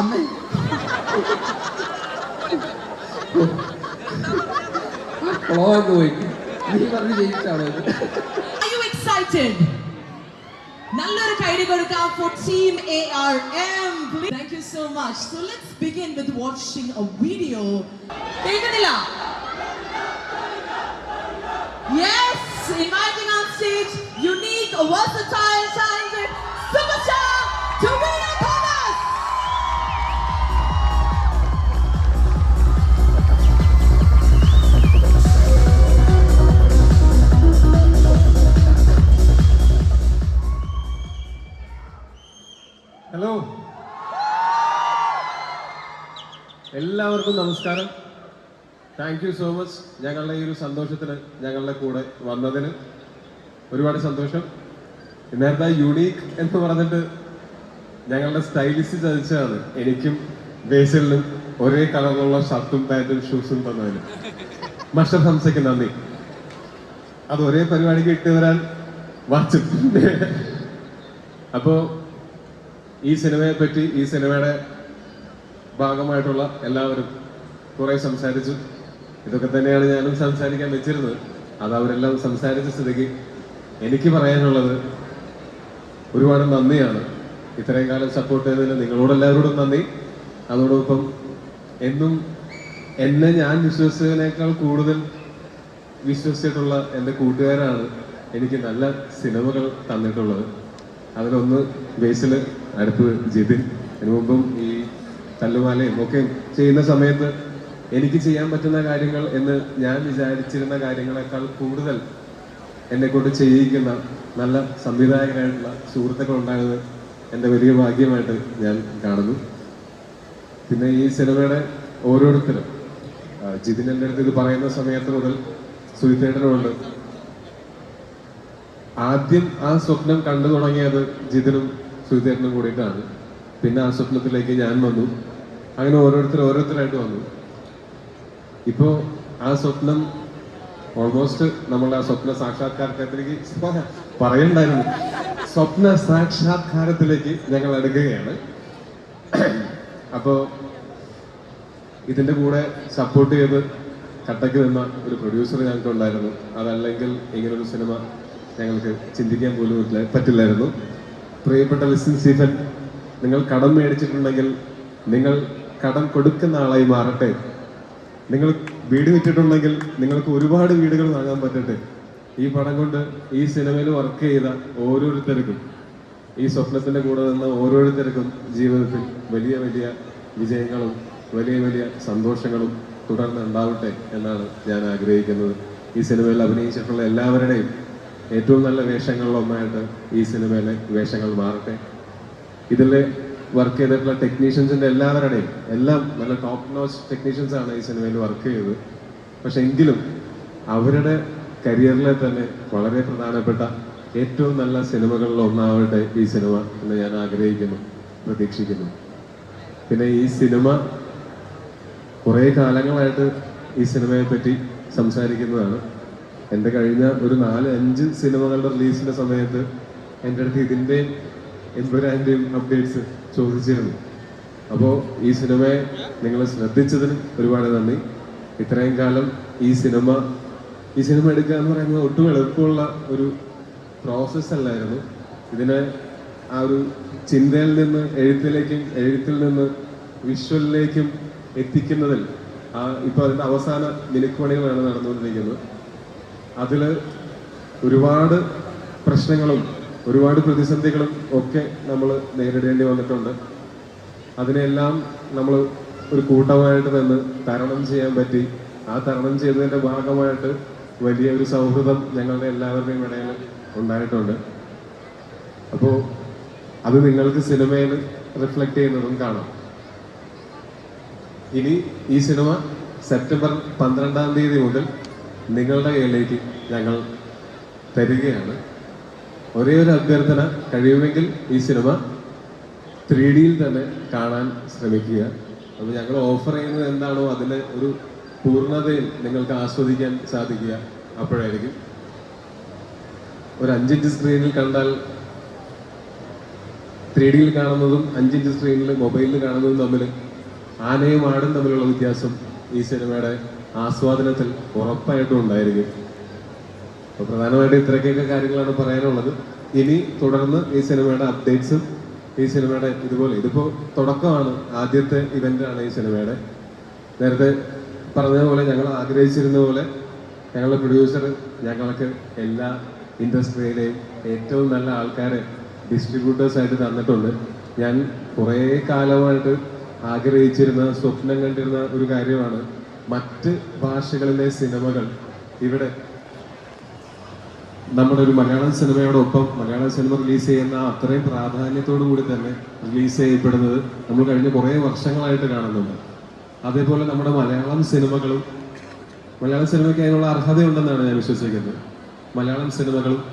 അമ്മേ ക്ലോക്ക് പോയി നീ പറഞ്ഞ് ജയിച്ചാണോ ഇത് Are you excited? നല്ലൊരു കൈഡി കൊടുക്കാം for team ARM. Thank you so much. So let's begin with watching a video. കേൾക്കുന്നില്ല? Yes, inviting on stage unique, versatile, എല്ലാവർക്കും നമസ്കാരം. താങ്ക് യു സോ മച്ച് ഞങ്ങളുടെ ഈ ഒരു സന്തോഷത്തിന് ഞങ്ങളുടെ കൂടെ വന്നതിന് ഒരുപാട് സന്തോഷം. നേരത്തെ യുണീക്ക് എന്ന് പറഞ്ഞിട്ട് ഞങ്ങളുടെ സ്റ്റൈലിസ്റ്റ് ചതിച്ചതാണ്. എനിക്കും ബേസിലിനും ഒരേ കളറിലുള്ള ഷർട്ടും പാന്റും ഷൂസും തന്നതിന്. മഷർ ഹംസയ്ക്ക് നന്ദി. അത് ഒരേ പരിപാടിക്ക് ഇട്ട് വരാൻ വാച്ചു അപ്പോ ഈ സിനിമയെ പറ്റി ഈ സിനിമയുടെ ഭാഗമായിട്ടുള്ള എല്ലാവരും കുറെ സംസാരിച്ചു. ഇതൊക്കെ തന്നെയാണ് ഞാനും സംസാരിക്കാൻ വെച്ചിരുന്നത്. അത് അവരെല്ലാം സംസാരിച്ച സ്ഥിതിക്ക് എനിക്ക് പറയാനുള്ളത് ഒരുപാട് നന്ദിയാണ്. ഇത്രയും കാലം സപ്പോർട്ട് ചെയ്തതിന് നിങ്ങളോട് എല്ലാവരോടും നന്ദി. അതോടൊപ്പം എന്നും എന്നെ ഞാൻ വിശ്വസിച്ചതിനേക്കാൾ കൂടുതൽ വിശ്വസിച്ചിട്ടുള്ള എന്റെ കൂട്ടുകാരാണ് എനിക്ക് നല്ല സിനിമകൾ തന്നിട്ടുള്ളത്. അതിലൊന്ന് ബേസിൽ അടുത്ത് ജിതിൻ. അതിനു മുമ്പും തല്ലുമാലയും ഒക്കെ ചെയ്യുന്ന സമയത്ത് എനിക്ക് ചെയ്യാൻ പറ്റുന്ന കാര്യങ്ങൾ എന്ന് ഞാൻ വിചാരിച്ചിരുന്ന കാര്യങ്ങളെക്കാൾ കൂടുതൽ എന്നെ കൊണ്ട് ചെയ്യിക്കുന്ന നല്ല സംവിധായകരായിട്ടുള്ള സുഹൃത്തുക്കൾ ഉണ്ടായത് എന്റെ വലിയ ഭാഗ്യമായിട്ട് ഞാൻ കാണുന്നു. പിന്നെ ഈ സിനിമയുടെ ഓരോരുത്തരും ജിതിൻ എന്റെ അടുത്ത് ഇത് പറയുന്ന സമയത്ത് മുതൽ സുഹിത്തേട്ടനുമുണ്ട് ആദ്യം ആ സ്വപ്നം കണ്ടു തുടങ്ങിയത് ജിതിനും സുഹിത്തേട്ടനും കൂടിയിട്ടാണ്. പിന്നെ ആ സ്വപ്നത്തിലേക്ക് ഞാൻ വന്നു. അങ്ങനെ ഓരോരുത്തർ ഓരോരുത്തരായിട്ട് വന്നു. ഇപ്പോ ആ സ്വപ്നം ഓൾമോസ്റ്റ് നമ്മൾ ആ സ്വപ്ന സാക്ഷാത്കാരത്തിലേക്ക് പറയണ്ടായിരുന്നു. സ്വപ്ന സാക്ഷാത്കാരത്തിലേക്ക് ഞങ്ങൾ അടുക്കുകയാണ്. അപ്പോ ഇതിന്റെ കൂടെ സപ്പോർട്ട് ചെയ്ത് കട്ടയ്ക്ക് നിന്ന ഒരു പ്രൊഡ്യൂസർ ഞങ്ങൾക്ക് ഉണ്ടായിരുന്നു. അതല്ലെങ്കിൽ ഇങ്ങനൊരു സിനിമ ഞങ്ങൾക്ക് ചിന്തിക്കാൻ പോലും പറ്റില്ല- പറ്റില്ലായിരുന്നു. പ്രിയപ്പെട്ട ലിസൺ സ്റ്റീഫൻ നിങ്ങൾ കടം മേടിച്ചിട്ടുണ്ടെങ്കിൽ നിങ്ങൾ കടം കൊടുക്കുന്ന ആളായി മാറട്ടെ. നിങ്ങൾ വീട് വിറ്റിട്ടുണ്ടെങ്കിൽ നിങ്ങൾക്ക് ഒരുപാട് വീടുകൾ വാങ്ങാൻ പറ്റട്ടെ. ഈ പടം കൊണ്ട് ഈ സിനിമയിൽ വർക്ക് ചെയ്ത ഓരോരുത്തർക്കും ഈ സ്വപ്നത്തിന്റെ കൂടെ നിന്ന ഓരോരുത്തർക്കും ജീവിതത്തിൽ വലിയ വലിയ വിജയങ്ങളും വലിയ വലിയ സന്തോഷങ്ങളും തുടർന്ന് ഉണ്ടാവട്ടെ എന്നാണ് ഞാൻ ആഗ്രഹിക്കുന്നത്. ഈ സിനിമയിൽ അഭിനയിച്ചിട്ടുള്ള എല്ലാവരുടെയും ഏറ്റവും നല്ല വേഷങ്ങളിലൊന്നായിട്ട് ഈ സിനിമയിലെ വേഷങ്ങൾ മാറട്ടെ. ഇതിലെ വർക്ക് ചെയ്തിട്ടുള്ള ടെക്നീഷ്യൻസിന്റെ എല്ലാവരുടെയും എല്ലാം നല്ല ടോപ്പ് നോസ് ടെക്നീഷ്യൻസ് ആണ് ഈ സിനിമയിൽ വർക്ക് ചെയ്തത്. പക്ഷെ എങ്കിലും അവരുടെ കരിയറിലെ തന്നെ വളരെ പ്രധാനപ്പെട്ട ഏറ്റവും നല്ല സിനിമകളിൽ ഒന്നാവട്ടെ ഈ സിനിമ എന്ന് ഞാൻ ആഗ്രഹിക്കുന്നു പ്രതീക്ഷിക്കുന്നു. പിന്നെ ഈ സിനിമ കുറേ കാലങ്ങളായിട്ട് ഈ സിനിമയെ പറ്റി സംസാരിക്കുന്നതാണ്. എന്റെ കഴിഞ്ഞ ഒരു നാല് അഞ്ച് സിനിമകളുടെ റിലീസിന്റെ സമയത്ത് എന്റെ അടുത്ത് ഇതിന്റെയും എൻപുരാന്റെയും അപ്ഡേറ്റ്സ് ചോദിച്ചിരുന്നു. അപ്പോൾ ഈ സിനിമയെ നിങ്ങൾ ശ്രദ്ധിച്ചതിന് ഒരുപാട് നന്ദി. ഇത്രയും കാലം ഈ സിനിമ ഈ സിനിമ എടുക്കുക എന്ന് പറയുന്നത് ഒട്ടും എളുപ്പമുള്ള ഒരു പ്രോസസ് അല്ലായിരുന്നു. ഇതിനെ ആ ഒരു ചിന്തയിൽ നിന്ന് എഴുത്തിലേക്കും എഴുത്തിൽ നിന്ന് വിഷ്വലിലേക്കും എത്തിക്കുന്നതിൽ ആ ഇപ്പൊ അതിന്റെ അവസാന മിനുക്കുപണികളാണ് നടന്നുകൊണ്ടിരിക്കുന്നത്. അതിൽ ഒരുപാട് പ്രശ്നങ്ങളും ഒരുപാട് പ്രതിസന്ധികളും ഒക്കെ നമ്മൾ നേരിടേണ്ടി വന്നിട്ടുണ്ട്. അതിനെല്ലാം നമ്മൾ ഒരു കൂട്ടമായിട്ട് നിന്ന് തരണം ചെയ്യാൻ പറ്റി. ആ തരണം ചെയ്തതിന്റെ ഭാഗമായിട്ട് വലിയ ഒരു സൗഹൃദം ഞങ്ങളുടെ എല്ലാവരുടെയും ഇടയിൽ ഉണ്ടായിട്ടുണ്ട്. അപ്പോൾ അത് നിങ്ങൾക്ക് സിനിമയിൽ റിഫ്ലക്ട് ചെയ്യുന്നതും കാണാം. ഇനി ഈ സിനിമ സെപ്റ്റംബർ പന്ത്രണ്ടാം തീയതി മുതൽ നിങ്ങളുടെ കയ്യിലേക്ക് ഞങ്ങൾ തരികയാണ്. ഒരേ ഒരു അഭ്യർത്ഥന കഴിയുമെങ്കിൽ ഈ സിനിമ ത്രീ ഡിയിൽ തന്നെ കാണാൻ ശ്രമിക്കുക. അപ്പോൾ ഞങ്ങൾ ഓഫർ ചെയ്യുന്നത് എന്താണോ അതിലെ ഒരു പൂർണതയിൽ നിങ്ങൾക്ക് ആസ്വദിക്കാൻ സാധിക്കുക അപ്പോഴായിരിക്കും. ഒരു അഞ്ചിഞ്ച് സ്ക്രീനിൽ കണ്ടാൽ ത്രീ ഡിയിൽ കാണുന്നതും അഞ്ചിഞ്ച് സ്ക്രീനിൽ മൊബൈലിൽ കാണുന്നതും തമ്മിൽ ആനയും ആടും തമ്മിലുള്ള വ്യത്യാസം ഈ സിനിമയുടെ ആസ്വാദനത്തിൽ ഉറപ്പായിട്ടും ഉണ്ടായിരിക്കും. അപ്പോൾ പ്രധാനമായിട്ടും ഇത്രയൊക്കെയൊക്കെ കാര്യങ്ങളാണ് പറയാനുള്ളത്. ഇനി തുടർന്ന് ഈ സിനിമയുടെ അപ്ഡേറ്റ്സും ഈ സിനിമയുടെ ഇതുപോലെ ഇതിപ്പോൾ തുടക്കമാണ് ആദ്യത്തെ ഇവന്റാണ് ഈ സിനിമയുടെ. നേരത്തെ പറഞ്ഞതുപോലെ ഞങ്ങൾ ആഗ്രഹിച്ചിരുന്ന പോലെ ഞങ്ങളുടെ പ്രൊഡ്യൂസർ ഞങ്ങൾക്ക് എല്ലാ ഇൻഡസ്ട്രിയിലെയും ഏറ്റവും നല്ല ആൾക്കാരെ ഡിസ്ട്രിബ്യൂട്ടേഴ്സായിട്ട് തന്നിട്ടുണ്ട്. ഞാൻ കുറേ കാലമായിട്ട് ആഗ്രഹിച്ചിരുന്ന സ്വപ്നം കണ്ടിരുന്ന ഒരു കാര്യമാണ് മറ്റ് ഭാഷകളിലെ സിനിമകൾ ഇവിടെ നമ്മുടെ ഒരു മലയാളം സിനിമയോടൊപ്പം മലയാള സിനിമ റിലീസ് ചെയ്യുന്ന അത്രയും പ്രാധാന്യത്തോടു കൂടി തന്നെ റിലീസ് ചെയ്യപ്പെടുന്നത് നമ്മൾ കഴിഞ്ഞ കുറേ വർഷങ്ങളായിട്ട് കാണുന്നുണ്ട്. അതേപോലെ നമ്മുടെ മലയാളം സിനിമകളും മലയാള സിനിമയ്ക്ക് അതിനുള്ള അർഹതയുണ്ടെന്നാണ് ഞാൻ വിശ്വസിക്കുന്നത്. മലയാളം സിനിമകളും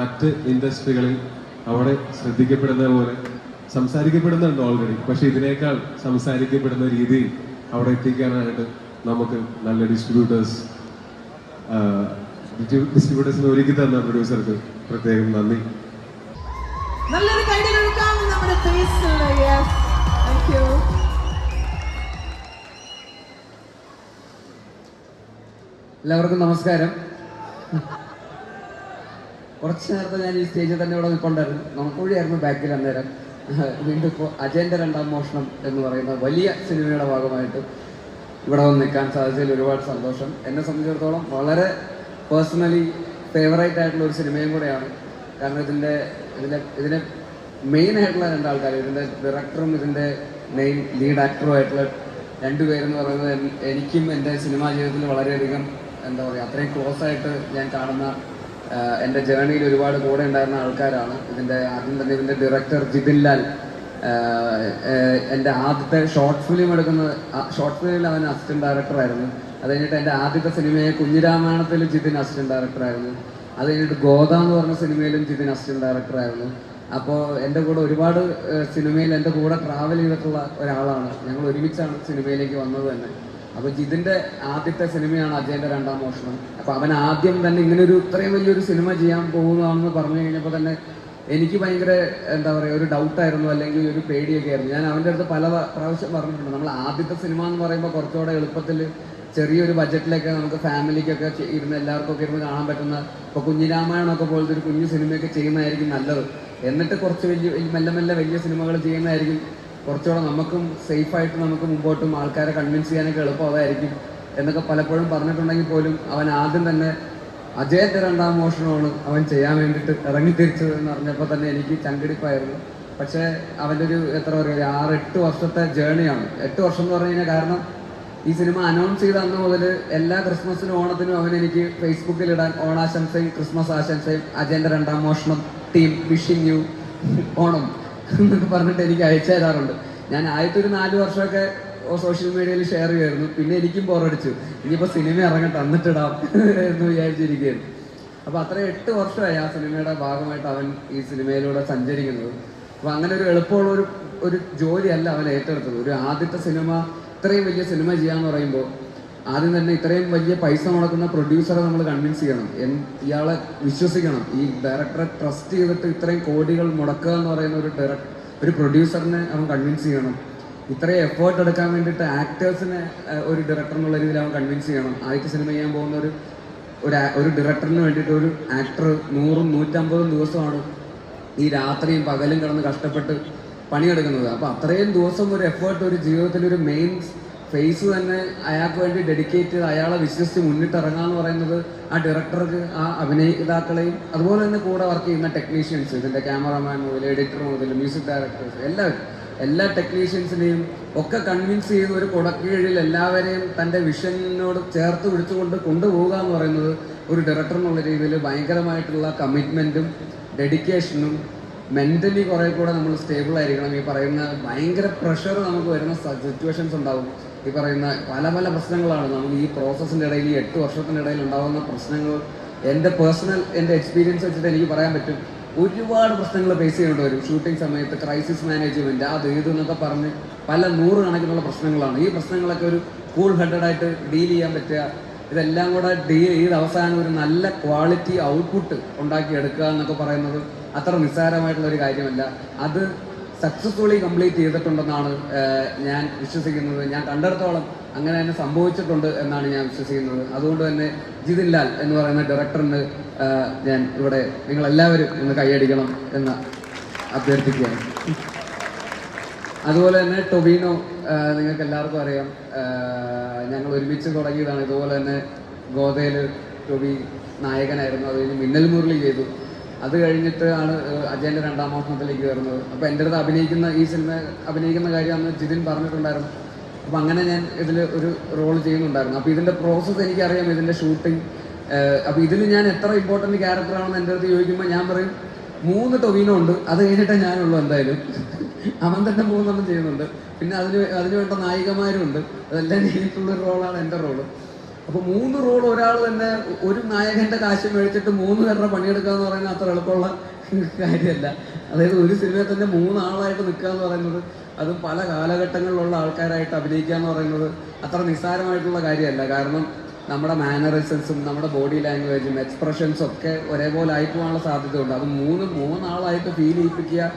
മറ്റ് ഇൻഡസ്ട്രികളിൽ അവിടെ ശ്രദ്ധിക്കപ്പെടുന്ന പോലെ സംസാരിക്കപ്പെടുന്നുണ്ട് ഓൾറെഡി പക്ഷേ ഇതിനേക്കാൾ സംസാരിക്കപ്പെടുന്ന രീതിയിൽ അവിടെ എത്തിക്കാനായിട്ട് നമുക്ക് നല്ല ഡിസ്ട്രിബ്യൂട്ടേഴ്സ് ഡിസ്ട്രിബ്യൂട്ടേഴ്സിന് ഒരുക്കി തന്ന പ്രൊഡ്യൂസർക്ക് പ്രത്യേകം നന്ദി. നല്ലൊരു നമ്മുടെ എല്ലാവർക്കും നമസ്കാരം. കുറച്ച് നേരത്തെ ഞാൻ ഈ സ്റ്റേജിൽ തന്നെ ഇവിടെ നിൽക്കൊണ്ടായിരുന്നു നമുക്കുഴിയായിരുന്നു ബാക്കിൽ അന്നേരം. വീണ്ടും ഇപ്പോൾ അജയന്റെ രണ്ടാം മോഷണം എന്ന് പറയുന്ന വലിയ സിനിമയുടെ ഭാഗമായിട്ട് ഇവിടെ വന്ന് നിൽക്കാൻ സാധിച്ചതിൽ ഒരുപാട് സന്തോഷം. എന്നെ സംബന്ധിച്ചിടത്തോളം വളരെ പേഴ്സണലി ഫേവറേറ്റ് ആയിട്ടുള്ള ഒരു സിനിമയും കൂടെയാണ്. കാരണം ഇതിന്റെ ഇതിന്റെ ഇതിനെ മെയിൻ ആയിട്ടുള്ള രണ്ടാൾക്കാർ ഇതിന്റെ ഡയറക്ടറും ഇതിന്റെ മെയിൻ ലീഡ് ആക്ടറും ആയിട്ടുള്ള രണ്ടുപേരെന്ന് പറയുന്നത് എനിക്കും എന്റെ സിനിമാ ജീവിതത്തിൽ വളരെയധികം എന്താ പറയുക അത്രയും ക്ലോസ് ആയിട്ട് ഞാൻ കാണുന്ന എന്റെ ജേർണിയിൽ ഒരുപാട് കൂടെ ഉണ്ടായിരുന്ന ആൾക്കാരാണ്. ഇതിന്റെ ആദ്യം തന്നെ ഇതിന്റെ ഡയറക്ടർ ജിതിൻ ലാൽ. എന്റെ ആദ്യത്തെ ഷോർട്ട് ഫിലിം എടുക്കുന്ന ഷോർട്ട് ഫിലിമിൽ അവൻ അസിസ്റ്റന്റ് ഡയറക്ടർ ആയിരുന്നു. അത് കഴിഞ്ഞിട്ട് എന്റെ ആദ്യത്തെ സിനിമയെ കുഞ്ഞിരാമായണത്തിൽ ജിതിൻ അസിസ്റ്റന്റ് ഡയറക്ടറായിരുന്നു അത് കഴിഞ്ഞിട്ട് ഗോദ എന്ന് പറഞ്ഞ സിനിമയിലും ജിതിൻ അസിസ്റ്റന്റ് ഡയറക്ടറായിരുന്നു അപ്പോൾ എന്റെ കൂടെ ഒരുപാട് സിനിമയിൽ എന്റെ കൂടെ ട്രാവൽ ചെയ്തിട്ടുള്ള ഒരാളാണ്. ഞങ്ങൾ ഒരുമിച്ചാണ് സിനിമയിലേക്ക് വന്നത് തന്നെ. അപ്പോൾ ജിതിന്റെ ആദ്യത്തെ സിനിമയാണ് അജയന്റെ രണ്ടാം മോഷണം. അപ്പോൾ അവൻ ആദ്യം തന്നെ ഇങ്ങനെ ഒരു ഇത്രയും വലിയൊരു സിനിമ ചെയ്യാൻ പോകുന്നതാണെന്ന് പറഞ്ഞു കഴിഞ്ഞപ്പോൾ തന്നെ എനിക്ക് ഭയങ്കര എന്താ പറയുക ഒരു ഡൗട്ടായിരുന്നു അല്ലെങ്കിൽ ഒരു പേടിയൊക്കെ ആയിരുന്നു. ഞാൻ അവന്റെ അടുത്ത് പല പ്രാവശ്യം പറഞ്ഞിട്ടുണ്ട് നമ്മൾ ആദ്യത്തെ സിനിമ എന്ന് പറയുമ്പോൾ കുറച്ചുകൂടെ എളുപ്പത്തിൽ ചെറിയൊരു ബഡ്ജറ്റിലൊക്കെ നമുക്ക് ഫാമിലിക്കൊക്കെ ഇരുന്ന് എല്ലാവർക്കും ഒക്കെ ഇരുന്ന് കാണാൻ പറ്റുന്ന ഇപ്പോൾ കുഞ്ഞിരാമായണമൊക്കെ പോലത്തെ ഒരു കുഞ്ഞു സിനിമയൊക്കെ ചെയ്യുന്നതായിരിക്കും നല്ലത്. എന്നിട്ട് കുറച്ച് വലിയ മെല്ലെ മെല്ലെ വലിയ സിനിമകൾ ചെയ്യുന്നതായിരിക്കും കുറച്ചുകൂടെ നമുക്കും സേഫായിട്ട് നമുക്ക് മുമ്പോട്ടും ആൾക്കാരെ കൺവിൻസ് ചെയ്യാനൊക്കെ എളുപ്പമായിരിക്കും എന്നൊക്കെ പലപ്പോഴും പറഞ്ഞിട്ടുണ്ടെങ്കിൽ പോലും അവൻ ആദ്യം തന്നെ അജയത്തെ രണ്ടാം മോഷണമാണ് അവൻ ചെയ്യാൻ വേണ്ടിയിട്ട് ഇറങ്ങി തിരിച്ചത് എന്ന് അറിഞ്ഞപ്പോൾ തന്നെ എനിക്ക് ചങ്കടിപ്പായിരുന്നു. പക്ഷേ അവന്റെ ഒരു എത്ര പറയുക ആറ് എട്ട് വർഷത്തെ ജേണിയാണ് എട്ട് വർഷം എന്ന് പറഞ്ഞു കഴിഞ്ഞാൽ കാരണം ഈ സിനിമ അനൗൺസ് ചെയ്ത അന്ന് മുതൽ എല്ലാ ക്രിസ്മസിനും ഓണത്തിനും അവൻ എനിക്ക് ഫേസ്ബുക്കിൽ ഇടാൻ ഓണാശംസയും ക്രിസ്മസ് ആശംസയും അജയന്റെ രണ്ടാം മോഷണം ടീം വിഷിങ് യു ഓണം എന്നൊക്കെ പറഞ്ഞിട്ട് എനിക്ക് അയച്ചു തരാറുണ്ട്. ഞാൻ ആദ്യത്തെ നാല് വർഷമൊക്കെ സോഷ്യൽ മീഡിയയിൽ ഷെയർ ചെയ്യുമായിരുന്നു. പിന്നെ എനിക്കും ബോറടിച്ചു ഇനിയിപ്പോൾ സിനിമ ഇറങ്ങട്ടെ തന്നിട്ടിടാം എന്ന് വിചാരിച്ചിരിക്കുകയായിരുന്നു അപ്പോൾ അത്ര എട്ട് വർഷമായി ആ സിനിമയുടെ ഭാഗമായിട്ട് അവൻ ഈ സിനിമയിലൂടെ സഞ്ചരിക്കുന്നത്. അപ്പോൾ അങ്ങനെ ഒരു എളുപ്പമുള്ള ഒരു ഒരു ജോലിയല്ല അവൻ ഏറ്റെടുത്തത്. ഒരു ആദ്യത്തെ സിനിമ ഇത്രയും വലിയ സിനിമ ചെയ്യാന്ന് പറയുമ്പോൾ ആദ്യം തന്നെ ഇത്രയും വലിയ പൈസ മുടക്കുന്ന പ്രൊഡ്യൂസറെ നമ്മൾ കൺവിൻസ് ചെയ്യണം. ഇയാളെ വിശ്വസിക്കണം. ഈ ഡയറക്ടറെ ട്രസ്റ്റ് ചെയ്തിട്ട് ഇത്രയും കോടികൾ മുടക്കുക എന്ന് പറയുന്ന ഒരു ഡയറക്ടർ ഒരു പ്രൊഡ്യൂസറിനെ അവൻ കൺവിൻസ് ചെയ്യണം. ഇത്രയും എഫേർട്ട് എടുക്കാൻ വേണ്ടിയിട്ട് ആക്ടേഴ്സിനെ ഒരു ഡയറക്ടർ എന്നുള്ള രീതിയിൽ അവൻ കൺവിൻസ് ചെയ്യണം. ആദ്യത്തെ സിനിമ ചെയ്യാൻ പോകുന്ന ഒരു ഒരു ഒരു ഡയറക്ടറിന് വേണ്ടിയിട്ട് ഒരു ആക്ടർ നൂറും നൂറ്റമ്പതും ദിവസമാണ് ഈ രാത്രിയും പകലും കിടന്ന് കഷ്ടപ്പെട്ട് പണിയെടുക്കുന്നത്. അപ്പോൾ അത്രയും ദിവസം ഒരു എഫേർട്ട് ഒരു ജീവിതത്തിൽ ഒരു മെയിൻ ഫേസ് തന്നെ അയാൾക്ക് വേണ്ടി ഡെഡിക്കേറ്റ് ചെയ്ത് അയാളെ വിശ്വസിച്ച് മുന്നിട്ട് എന്ന് പറയുന്നത് ആ ഡയറക്ടർക്ക് ആ അഭിനേതാക്കളെയും അതുപോലെ തന്നെ കൂടെ വർക്ക് ചെയ്യുന്ന ടെക്നീഷ്യൻസ് ഇതിന്റെ ക്യാമറമാൻ മുതൽ എഡിറ്റർ മുതൽ മ്യൂസിക് ഡയറക്ടേഴ്സ് എല്ലാവരും എല്ലാ ടെക്നീഷ്യൻസിനെയും ഒക്കെ കൺവിൻസ് ചെയ്ത് ഒരു കുടക്കീഴിൽ എല്ലാവരെയും തന്റെ വിഷനിനോട് ചേർത്ത് പിടിച്ചുകൊണ്ട് കൊണ്ടുപോകുക എന്ന് പറയുന്നത് ഒരു ഡയറക്ടർ എന്നുള്ള രീതിയിൽ ഭയങ്കരമായിട്ടുള്ള കമ്മിറ്റ്മെന്റും ഡെഡിക്കേഷനും മെന്റലി കുറേ കൂടെ നമ്മൾ സ്റ്റേബിൾ ആയിരിക്കണം. ഈ പറയുന്ന ഭയങ്കര പ്രഷർ നമുക്ക് വരുന്ന സിറ്റുവേഷൻസ് ഉണ്ടാവും. ഈ പറയുന്ന പല പല പ്രശ്നങ്ങളാണ്. നമുക്ക് ഈ പ്രോസസ്സിന്റെ ഇടയിൽ ഈ എട്ട് വർഷത്തിന്റെ ഇടയിൽ ഉണ്ടാകുന്ന പ്രശ്നങ്ങൾ എന്റെ പേഴ്സണൽ എന്റെ എക്സ്പീരിയൻസ് വെച്ചിട്ട് എനിക്ക് പറയാൻ പറ്റും. ഒരുപാട് പ്രശ്നങ്ങൾ ഫേസ് ചെയ്യേണ്ടി വരും. ഷൂട്ടിംഗ് സമയത്ത് ക്രൈസിസ് മാനേജ്മെന്റ് അത് ഇത് എന്നൊക്കെ പറഞ്ഞ് പല നൂറ് കണക്കിനുള്ള പ്രശ്നങ്ങളാണ്. ഈ പ്രശ്നങ്ങളൊക്കെ ഒരു കൂൾ ഹെഡഡായിട്ട് ഡീൽ ചെയ്യാൻ പറ്റുക. ഇതെല്ലാം കൂടെ ഡീൽ ചെയ്ത് അവസാനം ഒരു നല്ല ക്വാളിറ്റി ഔട്ട്പുട്ട് ഉണ്ടാക്കി എടുക്കുക എന്നൊക്കെ പറയുന്നത് അത്ര നിസ്സാരമായിട്ടുള്ള ഒരു കാര്യമല്ല. അത് സക്സസ്ഫുള്ളി കംപ്ലീറ്റ് ചെയ്തിട്ടുണ്ടെന്നാണ് ഞാൻ വിശ്വസിക്കുന്നത്. ഞാൻ കണ്ടിടത്തോളം അങ്ങനെ തന്നെ സംഭവിച്ചിട്ടുണ്ട് എന്നാണ് ഞാൻ വിശ്വസിക്കുന്നത്. അതുകൊണ്ട് തന്നെ ജിതിൻ ലാൽ എന്ന് പറയുന്ന ഡയറക്ടറിന് ഞാൻ ഇവിടെ നിങ്ങളെല്ലാവരും ഒന്ന് കൈയടിക്കണം എന്ന് അഭ്യർത്ഥിക്കുകയാണ്. അതുപോലെ തന്നെ ടൊബീനോ നിങ്ങൾക്ക് എല്ലാവർക്കും അറിയാം. ഞങ്ങൾ ഒരുമിച്ച് തുടങ്ങിയതാണ്. ഇതുപോലെ തന്നെ ഗോതയിൽ ടൊബി നായകനായിരുന്നു. അത് മിന്നൽ മുരളി ചെയ്തു. അത് കഴിഞ്ഞിട്ട് ആണ് അജയന്റെ രണ്ടാം മോഷണത്തിലേക്ക് കയറുന്നത്. അപ്പോൾ എന്റെ അടുത്ത് അഭിനയിക്കുന്ന ഈ സിനിമ അഭിനയിക്കുന്ന കാര്യം അന്ന് ജിതിൻ പറഞ്ഞിട്ടുണ്ടായിരുന്നു. അപ്പോൾ അങ്ങനെ ഞാൻ ഇതിൽ ഒരു റോൾ ചെയ്യുന്നുണ്ടായിരുന്നു. അപ്പോൾ ഇതിന്റെ പ്രോസസ്സ് എനിക്കറിയാം ഇതിന്റെ ഷൂട്ടിംഗ് അപ്പോൾ ഇതിൽ ഞാൻ എത്ര ഇമ്പോർട്ടന്റ് ക്യാരക്ടറാണെന്ന് എന്റെ അടുത്ത് ചോദിക്കുമ്പോൾ ഞാൻ പറയും മൂന്ന് ടൊവിനോ ഉണ്ട് അത് കഴിഞ്ഞിട്ടേ ഞാനുള്ളൂ എന്തായാലും. അവൻ തന്നെ മൂന്നെണ്ണം ചെയ്യുന്നുണ്ട്. പിന്നെ അതിന് അതിന് വേണ്ട നായികമാരും ഉണ്ട്. അതെല്ലാം ചെയ്തിട്ടുള്ളൊരു റോളാണ് എന്റെ റോൾ അപ്പോൾ മൂന്ന് റോൾ ഒരാൾ തന്നെ ഒരു നായകന്റെ കാശ് മേടിച്ചിട്ട് മൂന്ന് പേരുടെ പണിയെടുക്കുക എന്ന് പറയുന്നത് അത്ര എളുപ്പമുള്ള കാര്യമല്ല. അതായത് ഒരു സിനിമയിൽ തന്നെ മൂന്നാളായിട്ട് നിൽക്കുക എന്ന് പറയുന്നത് അത് പല കാലഘട്ടങ്ങളിലുള്ള ആൾക്കാരായിട്ട് അഭിനയിക്കുക എന്ന് പറയുന്നത് അത്ര നിസ്സാരമായിട്ടുള്ള കാര്യമല്ല. കാരണം നമ്മുടെ മാനറിസംസും നമ്മുടെ ബോഡി ലാംഗ്വേജും എക്സ്പ്രഷൻസും ഒക്കെ ഒരേപോലെ ആയി പോകാനുള്ള സാധ്യതയുണ്ട്. അത് മൂന്ന് മൂന്നാളായിട്ട് ഫീൽ ചെയ്യിപ്പിക്കുക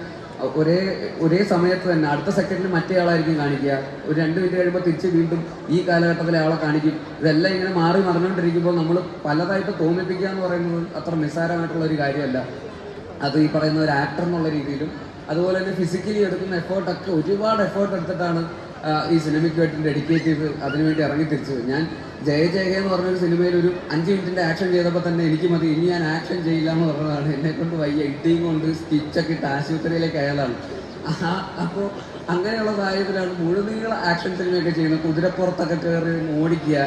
ഒരേ ഒരേ സമയത്ത് തന്നെ അടുത്ത സെക്കൻഡിൽ മറ്റേ ആളായിരിക്കും കാണിക്കുക. ഒരു രണ്ട് മിനിറ്റ് കഴിയുമ്പോൾ തിരിച്ച് വീണ്ടും ഈ കാലഘട്ടത്തിലെ ആളെ കാണിക്കും. ഇതെല്ലാം ഇങ്ങനെ മാറി മറിഞ്ഞുകൊണ്ടിരിക്കുമ്പോൾ നമ്മൾ പലതായിട്ട് തോന്നിപ്പിക്കുക എന്ന് പറയുന്നത് അത്ര നിസ്സാരമായിട്ടുള്ള ഒരു കാര്യമല്ല. അത് ഈ പറയുന്ന ഒരു ആക്ടർ എന്നുള്ള രീതിയിലും അതുപോലെ തന്നെ ഫിസിക്കലി എടുക്കുന്ന എഫേർട്ടൊക്കെ ഒരുപാട് എഫേർട്ട് എടുത്തിട്ടാണ് ഈ സിനിമയ്ക്ക് വേണ്ടി ഡെഡിക്കേറ്റ് ചെയ്ത് അതിനുവേണ്ടി ഇറങ്ങി തിരിച്ചത് ഞാൻ ജയ ജയ എന്ന് പറഞ്ഞൊരു സിനിമയിൽ ഒരു അഞ്ച് മിനിറ്റിന്റെ ആക്ഷൻ ചെയ്തപ്പോൾ തന്നെ എനിക്ക് മതി ഇനി ഞാൻ ആക്ഷൻ ചെയ്യില്ല എന്ന് പറഞ്ഞതാണ്. എന്നെ കൊണ്ട് വയ്യ ഇട്ടിയും കൊണ്ട് സ്റ്റിച്ചൊക്കെ ഇട്ട് ആശുപത്രിയിലേക്ക് അയാളാണ്. അപ്പോൾ അങ്ങനെയുള്ള സാഹചര്യത്തിലാണ് മുഴുനീള ആക്ഷൻ സിനിമയൊക്കെ ചെയ്യുന്നത്. കുതിരപ്പുറത്തൊക്കെ കയറി ഓടിക്കുക.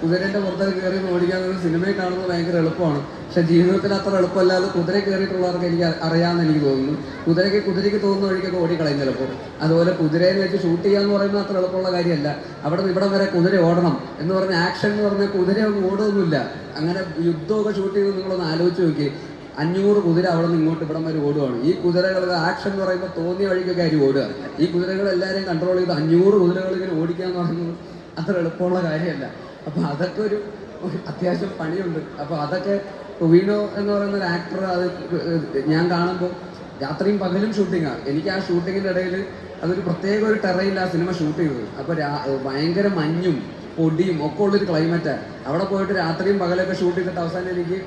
കുതിരന്റെ പുറത്ത് കയറി ഓടിക്കാൻ ഒരു സിനിമയിൽ കാണുന്നത് ഭയങ്കര എളുപ്പമാണ്. പക്ഷെ ജീവിതത്തിൽ അത്ര എളുപ്പമല്ലാതെ കുതിര കയറിയിട്ടുള്ളവർക്ക് എനിക്ക് അറിയാമെന്ന് എനിക്ക് തോന്നുന്നു. കുതിരയ്ക്ക് കുതിരയ്ക്ക് തോന്നുന്ന വഴിക്കൊക്കെ ഓടിക്കളയും ചിലപ്പോൾ. അതുപോലെ കുതിരയെ വെച്ച് ഷൂട്ട് ചെയ്യുക എന്ന് പറയുന്നത് അത്ര എളുപ്പമുള്ള കാര്യമല്ല. അവിടെ നിന്ന് ഇവിടം വരെ കുതിര ഓടണം എന്ന് പറഞ്ഞ ആക്ഷൻ എന്ന് പറഞ്ഞാൽ കുതിര ഒന്നും ഓടുകയൊന്നുമില്ല അങ്ങനെ യുദ്ധമൊക്കെ ഷൂട്ട് ചെയ്ത് നിങ്ങളൊന്ന് ആലോചിച്ച് നോക്കി അഞ്ഞൂറ് കുതിര അവിടെ നിന്ന് ഇങ്ങോട്ട് ഇവിടം വരെ ഓടുകയാണ് ഈ കുതിരകളുടെ ആക്ഷൻ എന്ന് പറയുമ്പോൾ തോന്നിയ വഴിക്കൊക്കെ ആയിരിക്കും ഓടുക. ഈ കുതിരകൾ എല്ലാവരെയും കൺട്രോൾ ചെയ്ത് അഞ്ഞൂറ് കുതിരകൾ ഇങ്ങനെ ഓടിക്കുക എന്ന് പറയുന്നത് അത്ര എളുപ്പമുള്ള കാര്യമല്ല. അപ്പോൾ അതൊക്കെ ഒരു ഒരു അത്യാവശ്യം പണിയുണ്ട്. അപ്പോൾ അതൊക്കെ ടൊവിനോ എന്ന് പറയുന്ന ഒരു ആക്ടർ അത് ഞാൻ കാണുമ്പോൾ രാത്രിയും പകലും ഷൂട്ടിങ്ങാണ് എനിക്ക് ആ ഷൂട്ടിങ്ങിന്റെ ഇടയിൽ അതൊരു പ്രത്യേക ഒരു ടെറയിൽ ആ സിനിമ ഷൂട്ട് ചെയ്തത്. അപ്പോൾ ഭയങ്കര മഞ്ഞും പൊടിയും ഒക്കെ ഉള്ളൊരു ക്ലൈമറ്റാണ് അവിടെ പോയിട്ട് രാത്രിയും പകലൊക്കെ ഷൂട്ട് ചെയ്തിട്ട് അവസാനം എനിക്ക്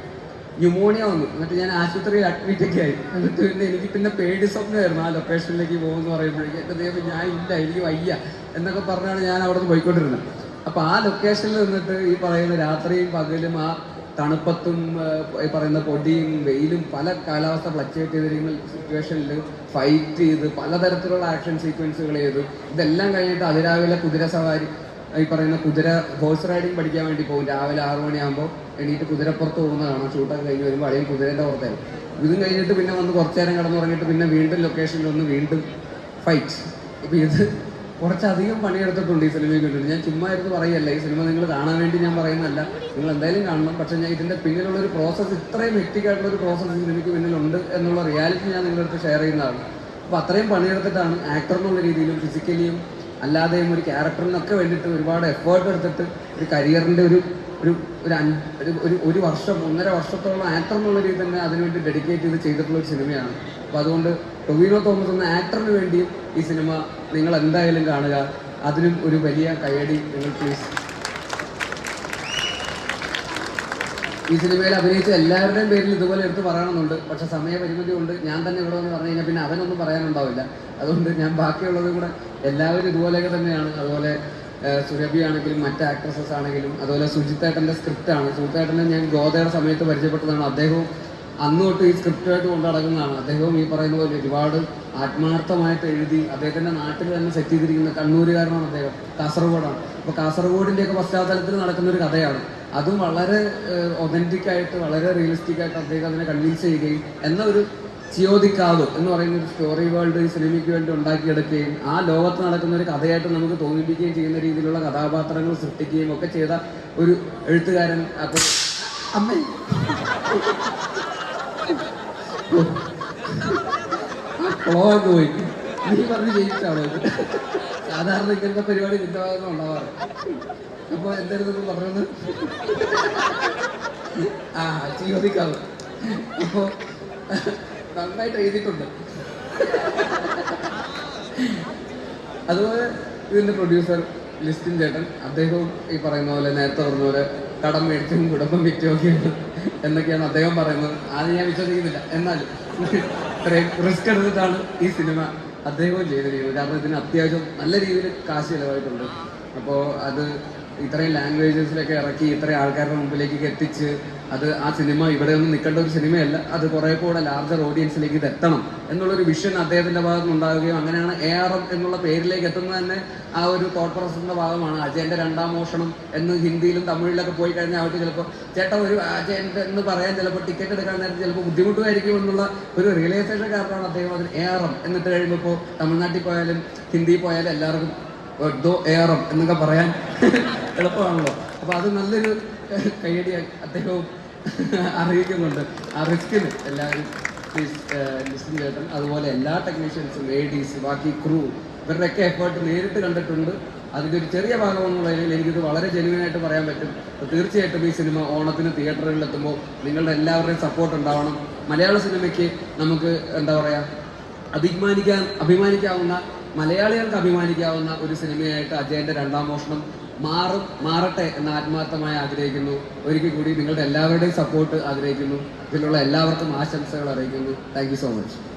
ന്യൂമോണിയ വന്നു. എന്നിട്ട് ഞാൻ ആശുപത്രിയിൽ അഡ്മിറ്റ് ഒക്കെ ആയി. എന്നിട്ട് പിന്നെ എനിക്ക് പിന്നെ പേടി സ്വപ്നമായിരുന്നു ആ ലൊക്കേഷനിലേക്ക് പോകുമെന്ന് പറയുമ്പോഴേക്കും. എന്റെ ദൈവം ഞാൻ ഇല്ല എനിക്ക് വയ്യ എന്നൊക്കെ പറഞ്ഞാണ് ഞാൻ അവിടെ നിന്ന് പോയിക്കൊണ്ടിരുന്നത്. അപ്പോൾ ആ ലൊക്കേഷനിൽ നിന്നിട്ട് ഈ പറയുന്ന രാത്രിയും പകലും ആ തണുപ്പത്തും ഈ പറയുന്ന പൊടിയും വെയിലും പല കാലാവസ്ഥ ഫ്ലക്ച്വേറ്റ് ചെയ്തിരിക്കുന്ന സിറ്റുവേഷനിൽ ഫൈറ്റ് ചെയ്ത് പലതരത്തിലുള്ള ആക്ഷൻ സീക്വൻസുകൾ ചെയ്ത്. ഇതെല്ലാം കഴിഞ്ഞിട്ട് അതിരാവിലെ കുതിര സവാരി ഈ പറയുന്ന കുതിര ഹോഴ്സ് റൈഡിങ് പഠിക്കാൻ വേണ്ടി പോകും. രാവിലെ ആറു മണിയാകുമ്പോൾ എണീറ്റ് കുതിരപ്പുറത്ത് പോകുന്നതാണ്. ഷൂട്ടൊക്കെ കഴിഞ്ഞ് വരുമ്പോൾ അടിയും കുതിരേന്റെ പുറത്തായിരുന്നു ഇതും കഴിഞ്ഞിട്ട് പിന്നെ വന്ന് കുറച്ചു നേരം കിടന്നുറങ്ങിയിട്ട് പിന്നെ വീണ്ടും ലൊക്കേഷനിൽ വന്ന് വീണ്ടും ഫൈറ്റ് അപ്പോൾ ഇത് കുറച്ചധികം പണിയെടുത്തിട്ടുണ്ട് ഈ സിനിമയ്ക്ക് വേണ്ടി ഞാൻ ചുമ്മാ ഇരുന്ന് പറയല്ല ഈ സിനിമ നിങ്ങൾ കാണാൻ വേണ്ടി ഞാൻ പറയുന്നതല്ല. നിങ്ങൾ എന്തായാലും കാണണം. പക്ഷേ ഞാൻ ഇതിന്റെ പിന്നിലുള്ള ഒരു പ്രോസസ്സ് ഇത്രയും ആയിട്ടുള്ള ഒരു പ്രോസസ്സ് സിനിമയ്ക്ക് പിന്നിലുണ്ട് എന്നുള്ള റിയാലിറ്റി ഞാൻ നിങ്ങളുടെ അടുത്ത് ഷെയർ ചെയ്യുന്നതാണ്. അപ്പോൾ അത്രയും പണിയെടുത്തിട്ടാണ് ആക്ടർ എന്നുള്ള രീതിയിലും ഫിസിക്കലിയും അല്ലാതെയും ഒരു ക്യാരക്ടറിനൊക്കെ വേണ്ടിയിട്ട് ഒരുപാട് എഫേർട്ട് എടുത്തിട്ട് ഒരു കരിയറിന്റെ ഒരു ഒരു ഒരു ഒരു ഒരു വർഷം ഒന്നര വർഷത്തോളം ആക്ടർ എന്നുള്ള രീതിയിൽ തന്നെ അതിനുവേണ്ടി ഡെഡിക്കേറ്റ് ചെയ്ത് ചെയ്തിട്ടുള്ള ഒരു സിനിമയാണ്. അപ്പോൾ അതുകൊണ്ട് ടൊവിനോ തോമസ് എന്ന ആക്ടറിന് വേണ്ടിയും ഈ സിനിമ നിങ്ങൾ എന്തായാലും കാണുക. അതിനും ഒരു വലിയ കയ്യടി നിങ്ങൾ പ്ലീസ് ഈ സിനിമയിൽ അഭിനയിച്ച എല്ലാവരുടെയും പേരിൽ ഇതുപോലെ എടുത്ത് പറയണമെന്നുണ്ട്. പക്ഷെ സമയപരിമിതി കൊണ്ട് ഞാൻ തന്നെ ഇവിടെ വന്ന് പറഞ്ഞു കഴിഞ്ഞാൽ പിന്നെ അവനൊന്നും പറയാനുണ്ടാവില്ല. അതുകൊണ്ട് ഞാൻ ബാക്കിയുള്ളത് കൂടെ എല്ലാവരും ഇതുപോലെയൊക്കെ തന്നെയാണ്. അതുപോലെ സുരഭി ആണെങ്കിലും മറ്റ് ആക്ട്രസസ് ആണെങ്കിലും അതുപോലെ സുജിത്തേട്ടന്റെ സ്ക്രിപ്റ്റാണ് സുജിത്തേട്ടനെ ഞാൻ ഗോതയുടെ സമയത്ത് പരിചയപ്പെട്ടതാണ്. അദ്ദേഹവും അന്ന് തൊട്ട് ഈ സ്ക്രിപ്റ്റായിട്ട് കൊണ്ടടങ്ങുന്നതാണ് അദ്ദേഹവും ഈ പറയുന്ന പോലെ ഒരുപാട് ആത്മാർത്ഥമായിട്ട് എഴുതി അദ്ദേഹത്തിന്റെ നാട്ടിൽ തന്നെ സെറ്റ് ചെയ്തിരിക്കുന്ന കണ്ണൂരുകാരനാണ് അദ്ദേഹം. കാസർഗോഡാണ്. അപ്പോൾ കാസർഗോഡിന്റെയൊക്കെ പശ്ചാത്തലത്തിൽ നടക്കുന്ന ഒരു കഥയാണ്. അതും വളരെ ഒതന്റിക് ആയിട്ട് വളരെ റിയലിസ്റ്റിക് ആയിട്ട് അദ്ദേഹം അതിനെ കൺവിൻസ് ചെയ്യുകയും എന്ന ഒരു ചിയോദിക്കാവ് എന്ന് പറയുന്ന ഒരു സ്റ്റോറി വേൾഡ് ഈ സിനിമയ്ക്ക് വേണ്ടി ഉണ്ടാക്കിയെടുക്കുകയും ആ ലോകത്ത് നടക്കുന്ന ഒരു കഥയായിട്ട് നമുക്ക് തോന്നിപ്പിക്കുകയും ചെയ്യുന്ന രീതിയിലുള്ള കഥാപാത്രങ്ങൾ സൃഷ്ടിക്കുകയും ഒക്കെ ചെയ്ത ഒരു എഴുത്തുകാരൻ അപ്പോൾ അമ്മേ. ഫ്ലോ ഒക്കെ പോയി. നീ പറഞ്ഞ് ജയിച്ചാണോ? സാധാരണ ഇങ്ങനത്തെ പരിപാടി നിന്റെ ഉണ്ടാവാറ് അപ്പൊ എന്തായിരുന്നു പറഞ്ഞത്? ആ ചോദിക്കാവ് നന്നായിട്ട് എഴുതിയിട്ടുണ്ട്. അതുപോലെ ഇതിന്റെ പ്രൊഡ്യൂസർ ലിസ്റ്റിൻ ചേട്ടൻ അദ്ദേഹവും ഈ പറയുന്ന പോലെ നേരത്തെ പറഞ്ഞ പോലെ കടം മേടിച്ചും കുടുംബം വിറ്റുമൊക്കെയാണ് എന്നൊക്കെയാണ് അദ്ദേഹം പറയുന്നത്. അത് ഞാൻ വിശ്വസിക്കുന്നില്ല. എന്നാലും ഇത്രയും റിസ്ക് എടുത്തിട്ടാണ് ഈ സിനിമ അദ്ദേഹവും ചെയ്തിരിക്കുന്നത്. കാരണം ഇതിന് അത്യാവശ്യം നല്ല രീതിയിൽ കാശ് ചിലവായിട്ടുണ്ട്. അപ്പോൾ അത് ഇത്രയും ലാംഗ്വേജസിലൊക്കെ ഇറക്കി ഇത്രയും ആൾക്കാരുടെ മുമ്പിലേക്ക് എത്തിച്ച് അത് ആ സിനിമ ഇവിടെ ഒന്നും നിൽക്കേണ്ട ഒരു സിനിമയല്ല. അത് കുറെ കൂടെ ലാർജർ ഓഡിയൻസിലേക്ക് ഇത് എത്തണം എന്നുള്ളൊരു വിഷൻ അദ്ദേഹത്തിന്റെ ഭാഗത്ത് നിന്നുണ്ടാവുകയും അങ്ങനെയാണ് എ ആർ എം എന്നുള്ള പേരിലേക്ക് എത്തുന്നത് തന്നെ ആ ഒരു തോട്ട് പ്രോസസിന്റെ ഭാഗമാണ്. അജയന്റെ രണ്ടാം മോഷണം എന്ന് ഹിന്ദിയിലും തമിഴിലൊക്കെ പോയി കഴിഞ്ഞാൽ അവർക്ക് ചിലപ്പോൾ ചേട്ടൻ ഒരു അജയന്റെ എന്ന് പറയാൻ ചിലപ്പോൾ ടിക്കറ്റ് എടുക്കാൻ നേരത്തെ ചിലപ്പോൾ ബുദ്ധിമുട്ടുമായിരിക്കും എന്നുള്ള ഒരു റിയലൈസേഷൻ കാരണമാണ് അദ്ദേഹം അതിന് എ ആർ എം എന്നിട്ട് കഴിയുമ്പോൾ ഇപ്പോൾ തമിഴ്നാട്ടിൽ പോയാലും ഹിന്ദി പോയാലും എല്ലാവർക്കും ദോ ഏറം എന്നൊക്കെ പറയാൻ എളുപ്പമാണല്ലോ. അപ്പൊ അത് നല്ലൊരു കൈയടി അദ്ദേഹവും അറിയിക്കുന്നുണ്ട്. ആ റിസ്കിന് എല്ലാവരും പ്ലീസ് ലിസ്റ്റിൻ ചേട്ടൻ അതുപോലെ എല്ലാ ടെക്നീഷ്യൻസും എ ഡീസ് ബാക്കി ക്രൂ ഇവരുടെയൊക്കെ എഫേർട്ട് നേരിട്ട് കണ്ടിട്ടുണ്ട്. അതിന്റെ ഒരു ചെറിയ ഭാഗം എന്നുള്ള എനിക്കിത് വളരെ ജെനുവിനായിട്ട് പറയാൻ പറ്റും. അപ്പോൾ തീർച്ചയായിട്ടും ഈ സിനിമ ഓണത്തിന് തിയേറ്ററുകളിൽ എത്തുമ്പോൾ നിങ്ങളുടെ എല്ലാവരുടെയും സപ്പോർട്ട് ഉണ്ടാവണം. മലയാള സിനിമയ്ക്ക് നമുക്ക് എന്താ പറയുക അഭിമാനിക്കാൻ അഭിമാനിക്കാവുന്ന മലയാളികൾക്ക് അഭിമാനിക്കാവുന്ന ഒരു സിനിമയായിട്ട് അജയന്റെ രണ്ടാം മോഷണം മാറും മാറട്ടെ എന്ന് ആത്മാർത്ഥമായി ആഗ്രഹിക്കുന്നു. ഒരിക്കൽ കൂടി നിങ്ങളുടെ എല്ലാവരുടെയും സപ്പോർട്ട് ആഗ്രഹിക്കുന്നു. ഇതിലുള്ള എല്ലാവർക്കും ആശംസകൾ അറിയിക്കുന്നു. Thank so much